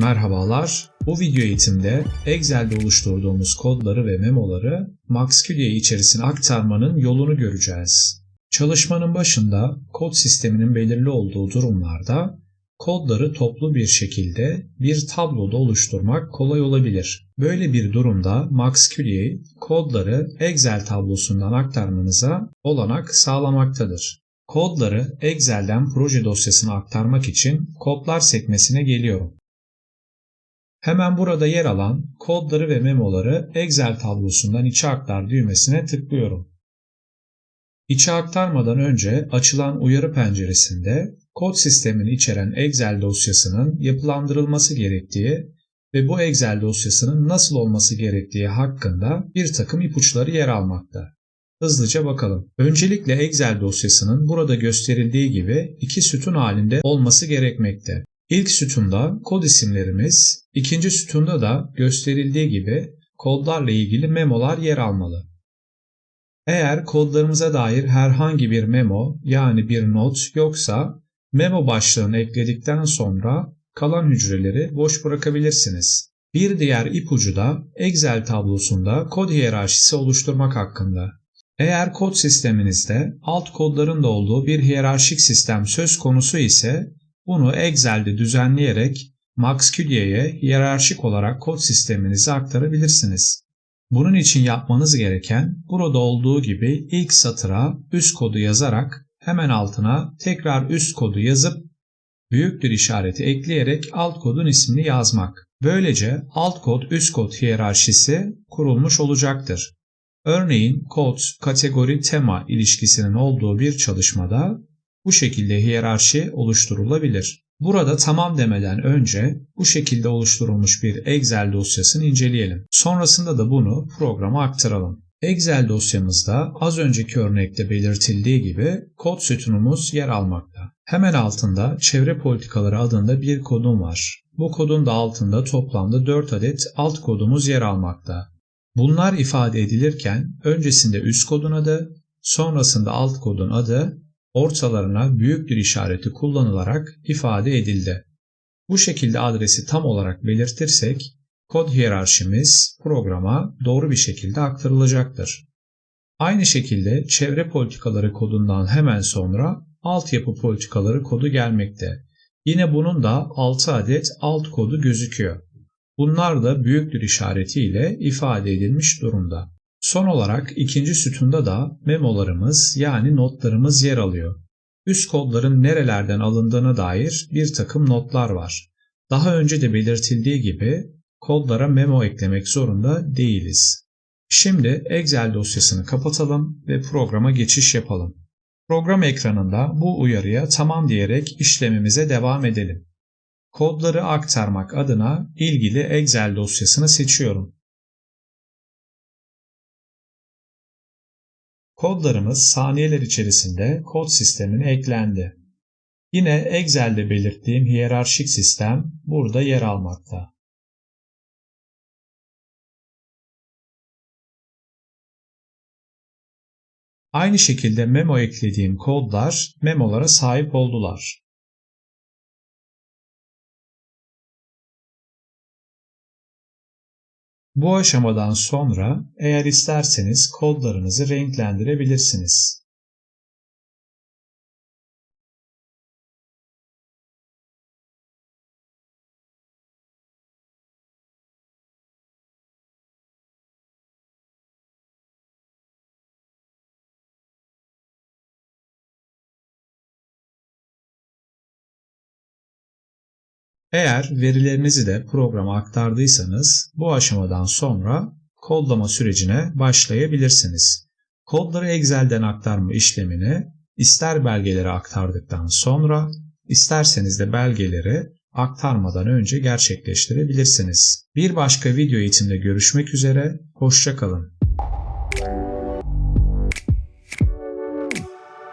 Merhabalar. Bu video eğitimde Excel'de oluşturduğumuz kodları ve memoları MaxQDA içerisine aktarmanın yolunu göreceğiz. Çalışmanın başında kod sisteminin belirli olduğu durumlarda kodları toplu bir şekilde bir tabloda oluşturmak kolay olabilir. Böyle bir durumda MaxQDA kodları Excel tablosundan aktarmanıza olanak sağlamaktadır. Kodları Excel'den proje dosyasına aktarmak için kodlar sekmesine geliyorum. Hemen burada yer alan kodları ve memoları Excel tablosundan içe aktar düğmesine tıklıyorum. İçe aktarmadan önce açılan uyarı penceresinde kod sistemini içeren Excel dosyasının yapılandırılması gerektiği ve bu Excel dosyasının nasıl olması gerektiği hakkında bir takım ipuçları yer almakta. Hızlıca bakalım. Öncelikle Excel dosyasının burada gösterildiği gibi iki sütun halinde olması gerekmekte. İlk sütunda kod isimlerimiz, ikinci sütunda da gösterildiği gibi kodlarla ilgili memolar yer almalı. Eğer kodlarımıza dair herhangi bir memo yani bir not yoksa memo başlığını ekledikten sonra kalan hücreleri boş bırakabilirsiniz. Bir diğer ipucu da Excel tablosunda kod hiyerarşisi oluşturmak hakkında. Eğer kod sisteminizde alt kodların da olduğu bir hiyerarşik sistem söz konusu ise bunu Excel'de düzenleyerek MaxQDA'ya hiyerarşik olarak kod sisteminizi aktarabilirsiniz. Bunun için yapmanız gereken burada olduğu gibi ilk satıra üst kodu yazarak hemen altına tekrar üst kodu yazıp büyüktür işareti ekleyerek alt kodun ismini yazmak. Böylece alt kod üst kod hiyerarşisi kurulmuş olacaktır. Örneğin kod, kategori, tema ilişkisinin olduğu bir çalışmada bu şekilde hiyerarşi oluşturulabilir. Burada tamam demeden önce bu şekilde oluşturulmuş bir Excel dosyasını inceleyelim. Sonrasında da bunu programa aktaralım. Excel dosyamızda az önceki örnekte belirtildiği gibi kod sütunumuz yer almakta. Hemen altında çevre politikaları adında bir kodum var. Bu kodun da altında toplamda 4 adet alt kodumuz yer almakta. Bunlar ifade edilirken öncesinde üst kodun adı, sonrasında alt kodun adı ortalarına büyük bir işareti kullanılarak ifade edildi. Bu şekilde adresi tam olarak belirtirsek kod hiyerarşimiz programa doğru bir şekilde aktarılacaktır. Aynı şekilde çevre politikaları kodundan hemen sonra altyapı politikaları kodu gelmekte. Yine bunun da 6 adet alt kodu gözüküyor. Bunlar da büyüktür işaretiyle ifade edilmiş durumda. Son olarak ikinci sütunda da memolarımız yani notlarımız yer alıyor. Üst kodların nerelerden alındığına dair bir takım notlar var. Daha önce de belirtildiği gibi kodlara memo eklemek zorunda değiliz. Şimdi Excel dosyasını kapatalım ve programa geçiş yapalım. Program ekranında bu uyarıya tamam diyerek işlemimize devam edelim. Kodları aktarmak adına ilgili Excel dosyasını seçiyorum. Kodlarımız saniyeler içerisinde kod sistemine eklendi. Yine Excel'de belirttiğim hiyerarşik sistem burada yer almakta. Aynı şekilde memo eklediğim kodlar memolara sahip oldular. Bu aşamadan sonra eğer isterseniz kodlarınızı renklendirebilirsiniz. Eğer verilerinizi de programa aktardıysanız bu aşamadan sonra kodlama sürecine başlayabilirsiniz. Kodları Excel'den aktarma işlemini ister belgeleri aktardıktan sonra isterseniz de belgeleri aktarmadan önce gerçekleştirebilirsiniz. Bir başka video eğitimde görüşmek üzere, hoşçakalın.